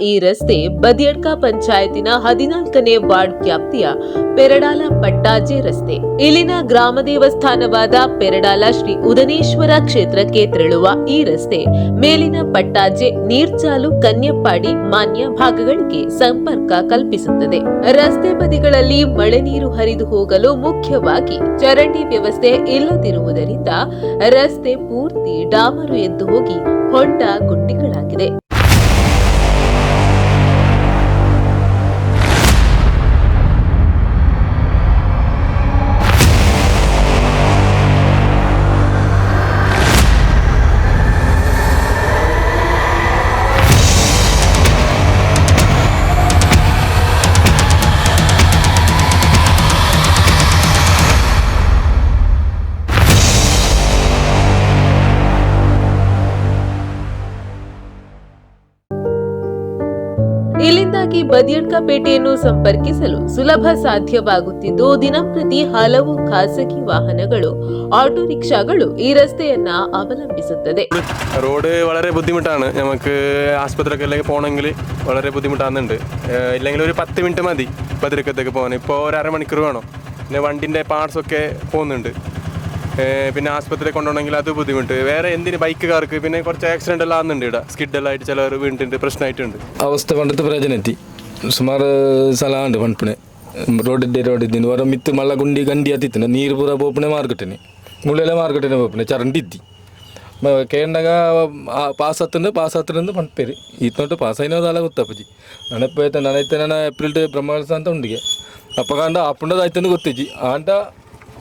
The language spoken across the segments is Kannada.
ಈ ರಸ್ತೆ ಬದಿಯಡ್ಕ ಪಂಚಾಯತಿನ ಹದಿನಾಲ್ಕನೇ ವಾರ್ಡ್ ವ್ಯಾಪ್ತಿಯ ಪೆರಡಾಲ ಪಟ್ಟಾಜೆ ರಸ್ತೆ. ಇಲ್ಲಿನ ಗ್ರಾಮ ದೇವಸ್ಥಾನವಾದ ಪೆರಡಾಲ ಶ್ರೀ ಉದನೇಶ್ವರ ಕ್ಷೇತ್ರಕ್ಕೆ ತೆರಳುವ ಈ ರಸ್ತೆ ಮೇಲಿನ ಪಟ್ಟಾಜೆ ನೀರ್ಚಾಲು ಕನ್ಯಪ್ಪಾಡಿ ಮಾನ್ಯ ಭಾಗಗಳಿಗೆ ಸಂಪರ್ಕ ಕಲ್ಪಿಸುತ್ತದೆ. ರಸ್ತೆ ಬದಿಗಳಲ್ಲಿ ಮಳೆ ನೀರು ಹರಿದು ಹೋಗಲು ಮುಖ್ಯವಾಗಿ ಚರಂಡಿ ವ್ಯವಸ್ಥೆ ಇಲ್ಲದಿರುವುದರಿಂದ ರಸ್ತೆ ಪೂರ್ತಿ ಡಾಮರು ಎದ್ದು ಹೋಗಿ ಹೊಂಡ ಗುಂಡಿಗಳಾಗಿದೆ. ಈ ಬದಿಯಡ್ಕ ಪೇಟೆಯನ್ನು ಸಂಪರ್ಕಿಸಲು ಸುಲಭ ಸಾಧ್ಯವಾಗುತ್ತಿದ್ದು ದಿನಂಪ್ರತಿ ಹಲವು ಖಾಸಗಿ ವಾಹನಗಳು ಆಟೋ ರಿಕ್ಷಾಗಳು ಈ ರಸ್ತೆಯನ್ನ ಅವಲಂಬಿಸುತ್ತದೆ. ರೋಡ್ ವಳರೆ വളരെ ನಮಕ್ നമുക്ക് ആസ്പത്രികളിലേക്ക് ವಳರೆ വളരെ ബുദ്ധിമുട്ടാകുന്നുണ്ട്. ಒಂದು 10 പത്ത് ಮದಿ മതി ബദിരക്കത്തേക്ക് ಇಪ್ಪ ഇപ്പോൾ ഒരു അരമണിക്കൂർ വേണം. ಇನ್ನ വണ്ടിന്റെ ಪಾರ್ಟ್ಸ್ ಒಕ್ಕೆ പോകുന്നുണ്ട്. പിന്നെ ആസ്പത്രി കൊണ്ടുപോകണമെങ്കിൽ അത് ബുദ്ധിമുട്ട്. വേറെ എന്തിന് ബൈക്കുകാർക്ക് പിന്നെ കുറച്ച് ആക്സിഡന്റ് എല്ലാം ആകുന്നുണ്ട് ഇവിടെ. സ്കിഡ് എല്ലാം ആയിട്ട് ചിലർ വീണ്ടുണ്ട് പ്രശ്നമായിട്ടുണ്ട്. അവസ്ഥ പണ്ടത്തെ പ്രയോജനം എത്തി. ಸುಮಾರು ಸಲ ಆಂಡು ಪಂಪುಣೆ ರೋಡ್ ರೋಡದ್ದಿನ ವರ ಮಿತ್ತು ಮಲ್ಲ ಗುಂಡಿ ಗಂಡಿ ಅತ್ತಿತ್ತಿನ ನೀರು ಪೂರ ಬೋಪಣೆ ಮಾರ್ಕಟ್ಟೆನೆ ಮುಳ್ಳೆಲ್ಲ ಮಾರ್ಕಟ್ಟೆನೆ ಬೋಪಣೆ, ಚರಂಡಿದ್ದಿ. ಕೇಂಡಾಗ ಪಾಸ್ ಹತ್ತಂದ್ರೆ ಪಾಸ್ ಹತ್ತಿರಂದು ಪಂಪೇರಿ ಈತನೊಟ್ಟು ಪಾಸ್ ಐನೋದು ಅಲ್ಲ ಗೊತ್ತಪ್ಪಜಿ ನನಪೈತೆ ನನೈತೆ ನನ್ನ ಏಪ್ರಿಲ್ ಬ್ರಹ್ಮವಲ್ಸ ಅಂತ ಉಂಡಿಗೆ. ಅಪ್ಪಗಾಂಡ ಆಪುಂಡದ ಆಯ್ತಂದು ಗೊತ್ತಿಜ್ಜಿ ಆಂಡ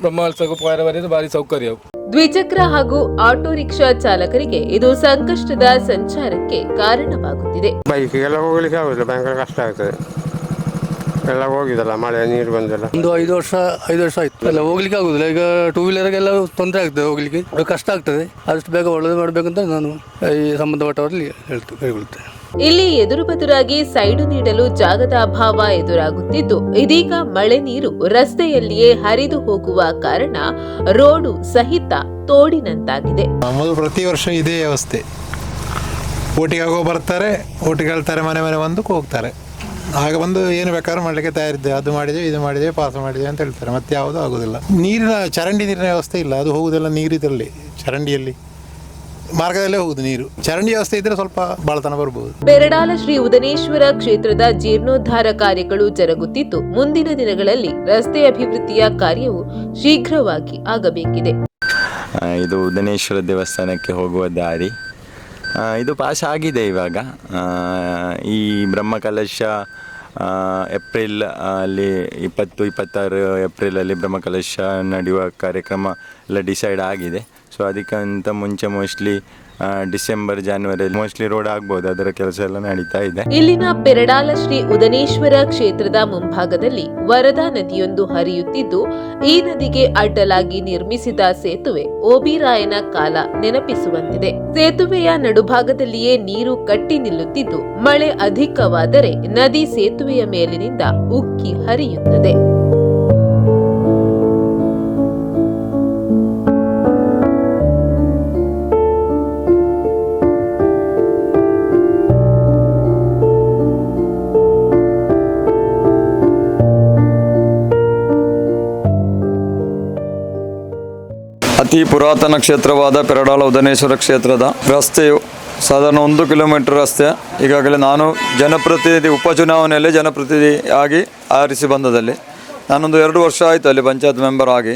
ಬ್ರಹ್ಮವಲ್ಸಕ್ಕೆ ಪಾಯರ ಬರೆಯೋದು ಭಾರಿ ಸೌಕರ್ಯ. ದ್ವಿಚಕ್ರ ಹಾಗೂ ಆಟೋ ರಿಕ್ಷಾ ಚಾಲಕರಿಗೆ ಇದು ಸಂಕಷ್ಟದ ಸಂಚಾರಕ್ಕೆ ಕಾರಣವಾಗುತ್ತಿದೆ. ಎಲ್ಲ ಹೋಗ್ಲಿಕ್ಕೆ ಆಗುದಿಲ್ಲ ಭಯಂಕರ ಕಷ್ಟ ಆಗ್ತದೆ. ಎಲ್ಲ ಹೋಗಿದಲ್ಲ ಮಳೆ ನೀರು ಬಂದಿಲ್ಲ. ಒಂದು ಐದು ವರ್ಷ ಐದು ವರ್ಷ ಆಯ್ತು. ಎಲ್ಲ ಹೋಗ್ಲಿಕ್ಕೆ ಆಗುದಿಲ್ಲ. ಈಗ ಟೂ ವೀಲರ್ಗೆಲ್ಲ ತೊಂದರೆ ಆಗ್ತದೆ ಹೋಗ್ಲಿಕ್ಕೆ. ಕಷ್ಟ ಆಗ್ತದೆ. ಆದಷ್ಟು ಬೇಗ ಒಳ್ಳೇದು ಮಾಡಬೇಕಂತ ನಾನು ಈ ಸಂಬಂಧಪಟ್ಟವರಲ್ಲಿ ಹೇಳ್ತು ಕೈಗೊಳ್ತೇನೆ ಇಲ್ಲಿ ಎದುರು ಬದುರಾಗಿ ಸೈಡು ನೀಡಲು ಜಾಗದ ಅಭಾವ ಎದುರಾಗುತ್ತಿದ್ದು, ಇದೀಗ ಮಳೆ ನೀರು ರಸ್ತೆಯಲ್ಲಿಯೇ ಹರಿದು ಹೋಗುವ ಕಾರಣ ರೋಡು ಸಹಿತ ತೋಡಿನಂತಾಗಿದೆ. ಪ್ರತಿ ವರ್ಷ ಇದೇ ವ್ಯವಸ್ಥೆ. ಓಟಿಗೆ ಹೋಗೋ ಬರ್ತಾರೆ ಓಟಿಗೆ ಹೇಳ್ತಾರೆ ಮನೆ ಮನೆ ಬಂದು ಹೋಗ್ತಾರೆ. ಆಗ ಬಂದು ಏನು ಬೇಕಾದ್ರೂ ಮಾಡಲಿಕ್ಕೆ ತಯಾರಿದ್ದೆ. ಅದು ಮಾಡಿದೆ, ಇದು ಮಾಡಿದೆ ಪಾಸ್ ಮಾಡಿದೆ ಅಂತ ಹೇಳ್ತಾರೆ. ಮತ್ತೆ ಯಾವುದೂ ಆಗೋದಿಲ್ಲ. ನೀರಿನ ಚರಂಡಿ ನೀರಿನ ವ್ಯವಸ್ಥೆ ಇಲ್ಲ. ಅದು ಹೋಗುವುದೆಲ್ಲ ನೀರಿದಲ್ಲಿ ಚರಂಡಿಯಲ್ಲಿ. ಮಾರ್ಗದಲ್ಲೇ ಹೋಗುದು ನೀರು. ಚರಂಡಿ ವ್ಯವಸ್ಥೆ ಇದ್ರೆ ಸ್ವಲ್ಪ ಬಾಳತನ ಬರಬಹುದು ಬೆರಡಾಲ ಶ್ರೀ ಉದನೇಶ್ವರ ಕ್ಷೇತ್ರದ ಜೀರ್ಣೋದ್ಧಾರ ಕಾರ್ಯಗಳು ಜರುಗುತ್ತಿದ್ದು ಮುಂದಿನ ದಿನಗಳಲ್ಲಿ ರಸ್ತೆ ಅಭಿವೃದ್ಧಿಯ ಕಾರ್ಯವು ಶೀಘ್ರವಾಗಿ ಆಗಬೇಕಿದೆ. ಇದು ಉದನೇಶ್ವರ ದೇವಸ್ಥಾನಕ್ಕೆ ಹೋಗುವ ದಾರಿ. ಇದು ಪಾಸ್ ಆಗಿದೆ ಇವಾಗ. ಈ ಬ್ರಹ್ಮಕಲಶ ಏಪ್ರಿಲ್ ಅಲ್ಲಿ ಇಪ್ಪತ್ತು ಇಪ್ಪತ್ತಾರು ಏಪ್ರಿಲಲ್ಲಿ ಬ್ರಹ್ಮಕಲಶ ನಡೆಯುವ ಕಾರ್ಯಕ್ರಮ ಎಲ್ಲ ಡಿಸೈಡ್ ಆಗಿದೆ. ಸೊ ಅದಕ್ಕಿಂತ ಮುಂಚೆ ಮೋಸ್ಟ್ಲಿ ಡಿಸೆಂಬರ್ ಜಾನ್ವರಿಯಲ್ಲಿ ಮೋಸ್ಟ್ಲಿ ರೋಡ್ ಆಗ್ಬೋದು. ಅದರ ಕೆಲಸ ಎಲ್ಲ ನಡೀತಾ ಇದೆ. ಇಲ್ಲಿನ ಪೆರಡಾಲ ಶ್ರೀ ಉದನೇಶ್ವರ ಕ್ಷೇತ್ರದ ಮುಂಭಾಗದಲ್ಲಿ ವರದಾ ನದಿಯೊಂದು ಹರಿಯುತ್ತಿದ್ದು, ಈ ನದಿಗೆ ಅಡ್ಡಲಾಗಿ ನಿರ್ಮಿಸಿದ ಸೇತುವೆ ಓಬಿರಾಯನ ಕಾಲ ನೆನಪಿಸುವಂತಿದೆ. ಸೇತುವೆಯ ನಡುಭಾಗದಲ್ಲಿಯೇ ನೀರು ಕಟ್ಟಿ ನಿಲ್ಲುತ್ತಿದ್ದು, ಮಳೆ ಅಧಿಕವಾದರೆ ನದಿ ಸೇತುವೆಯ ಮೇಲಿನಿಂದ ಉಕ್ಕಿ ಹರಿಯುತ್ತದೆ. ಅತಿ ಪುರಾತನ ಕ್ಷೇತ್ರವಾದ ಪೆರಡಾಲ ಉದನೇಶ್ವರ ಕ್ಷೇತ್ರದ ರಸ್ತೆಯು ಸಾಧಾರಣ ಒಂದು ಕಿಲೋಮೀಟರ್ ರಸ್ತೆ. ಈಗಾಗಲೇ ನಾನು ಜನಪ್ರತಿನಿಧಿ, ಉಪಚುನಾವಣೆಯಲ್ಲಿ ಜನಪ್ರತಿನಿಧಿ ಆಗಿ ಆರಿಸಿ ಬಂದದಲ್ಲಿ. ನಾನೊಂದು ಎರಡು ವರ್ಷ ಆಯಿತು ಅಲ್ಲಿ ಪಂಚಾಯತ್ ಮೆಂಬರ್ ಆಗಿ.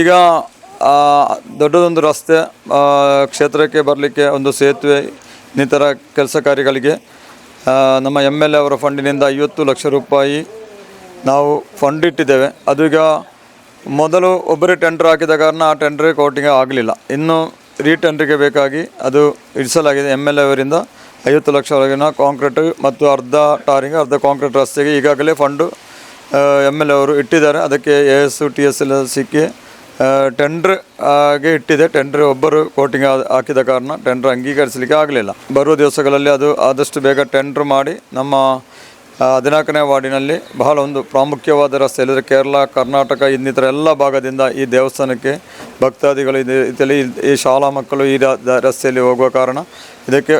ಈಗ ದೊಡ್ಡದೊಂದು ರಸ್ತೆ ಕ್ಷೇತ್ರಕ್ಕೆ ಬರಲಿಕ್ಕೆ ಒಂದು ಸೇತುವೆ, ಇನ್ನಿತರ ಕೆಲಸ ಕಾರ್ಯಗಳಿಗೆ ನಮ್ಮ ಎಂ ಎಲ್ ಎ ಅವರ ಫಂಡಿನಿಂದ ಐವತ್ತು ಲಕ್ಷ ರೂಪಾಯಿ ನಾವು ಫಂಡ್ ಇಟ್ಟಿದ್ದೇವೆ. ಅದು ಈಗ ಮೊದಲು ಒಬ್ಬರೇ ಟೆಂಡರ್ ಹಾಕಿದ ಕಾರಣ ಆ ಟೆಂಡರ್ ಕೋಟಿಂಗ್ ಆಗಲಿಲ್ಲ. ಇನ್ನು ರೀಟೆಂಡರ್ಗೆ ಬೇಕಾಗಿ ಅದು ಇಡಿಸಲಾಗಿದೆ ಎಂ ಎಲ್ ಎ ಅವರಿಂದ ಐವತ್ತು ಲಕ್ಷವರೆಗಿನ ಕಾಂಕ್ರೀಟ್ ಮತ್ತು ಅರ್ಧ ಟಾರಿಂಗ್, ಅರ್ಧ ಕಾಂಕ್ರೀಟ್ ರಸ್ತೆಗೆ ಈಗಾಗಲೇ ಫಂಡು ಎಂ ಎಲ್ ಎ ಅವರು ಇಟ್ಟಿದ್ದಾರೆ. ಅದಕ್ಕೆ A S T S L ಸಿಕ್ಕಿ ಟೆಂಡ್ರ್ ಆಗಿ ಇಟ್ಟಿದೆ. ಟೆಂಡರ್ ಒಬ್ಬರು ಕೋಟಿಂಗ್ ಹಾಕಿದ ಕಾರಣ ಟೆಂಡ್ರ್ ಅಂಗೀಕರಿಸಲಿಕ್ಕೆ ಆಗಲಿಲ್ಲ. ಬರುವ ದಿವಸಗಳಲ್ಲಿ ಅದು ಆದಷ್ಟು ಬೇಗ ಟೆಂಡ್ರ್ ಮಾಡಿ ನಮ್ಮ ಹದಿನಾಲ್ಕನೇ ವಾರ್ಡಿನಲ್ಲಿ ಬಹಳ ಒಂದು ಪ್ರಾಮುಖ್ಯವಾದ ರಸ್ತೆ. ಇಲ್ಲದ್ರೆ ಕೇರಳ, ಕರ್ನಾಟಕ, ಇನ್ನಿತರ ಎಲ್ಲ ಭಾಗದಿಂದ ಈ ದೇವಸ್ಥಾನಕ್ಕೆ ಭಕ್ತಾದಿಗಳು ಇದೆ. ಇದರಲ್ಲಿ ಈ ಶಾಲಾ ಮಕ್ಕಳು ಈ ರಸ್ತೆಯಲ್ಲಿ ಹೋಗುವ ಕಾರಣ ಇದಕ್ಕೆ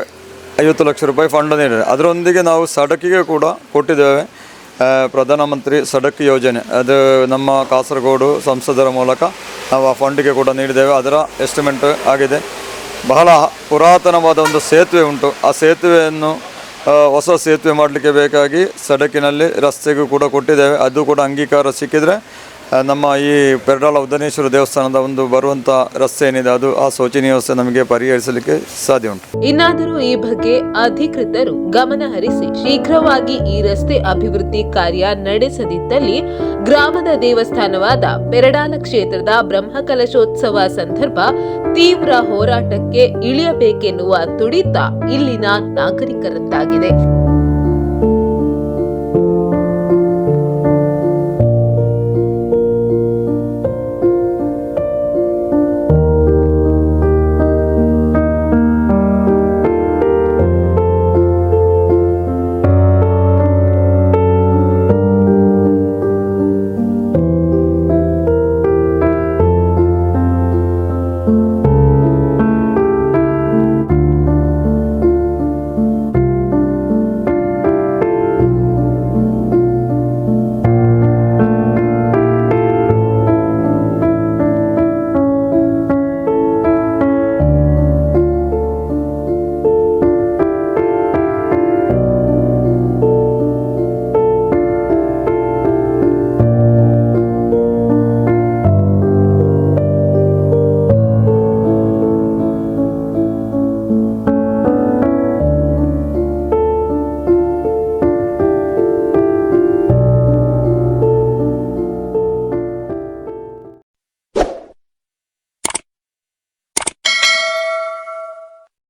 ಐವತ್ತು ಲಕ್ಷ ರೂಪಾಯಿ ಫಂಡ್ ನೀಡಿದೆ ಅದರೊಂದಿಗೆ ನಾವು ಸಡಕಿಗೆ ಕೂಡ ಕೊಟ್ಟಿದ್ದೇವೆ. ಪ್ರಧಾನಮಂತ್ರಿ ಸಡಕ್ ಯೋಜನೆ. ಅದು ನಮ್ಮ ಕಾಸರಗೋಡು ಸಂಸದರ ಮೂಲಕ ನಾವು ಆ ಫಂಡಿಗೆ ಕೂಡ ನೀಡಿದ್ದೇವೆ. ಅದರ ಎಸ್ಟಿಮೇಟ್ ಆಗಿದೆ. ಬಹಳ ಪುರಾತನವಾದ ಒಂದು ಸೇತುವೆ ಉಂಟು. ಆ ಸೇತುವೆಯನ್ನು ಹೊಸ ಸೇತುವೆ ಮಾಡಲಿಕ್ಕೆ ಬೇಕಾಗಿ ಸಡಕಿನಲ್ಲಿ ರಸ್ತೆಗೂ ಕೂಡ ಕೊಟ್ಟಿದ್ದೇವೆ. ಅದು ಕೂಡ ಅಂಗೀಕಾರ ಸಿಕ್ಕಿದರೆ ನಮ್ಮ ಈ ಪೆರಡಾಲ ಉದ್ದನೇಶ್ವರ ದೇವಸ್ಥಾನದ ಒಂದು ಬರುವಂತ ರಸ್ತೆ ಏನಿದೆ, ಅದು ಆ ಶೋಚನೀಯ ವ್ಯವಸ್ಥೆ ನಮಗೆ ಪರಿಹರಿಸಲಿಕ್ಕೆ ಸಾಧ್ಯ ಉಂಟು. ಇನ್ನಾದರೂ ಈ ಬಗ್ಗೆ ಅಧಿಕೃತರು ಗಮನ ಹರಿಸಿ ಶೀಘ್ರವಾಗಿ ಈ ರಸ್ತೆ ಅಭಿವೃದ್ಧಿ ಕಾರ್ಯ ನಡೆಸದಿದ್ದಲ್ಲಿ ಗ್ರಾಮದ ದೇವಸ್ಥಾನವಾದ ಪೆರಡಾಲ ಕ್ಷೇತ್ರದ ಬ್ರಹ್ಮಕಲಶೋತ್ಸವ ಸಂದರ್ಭ ತೀವ್ರ ಹೋರಾಟಕ್ಕೆ ಇಳಿಯಬೇಕೆನ್ನುವ ತುಡಿತ ಇಲ್ಲಿನ ನಾಗರಿಕರದ್ದಾಗಿದೆ.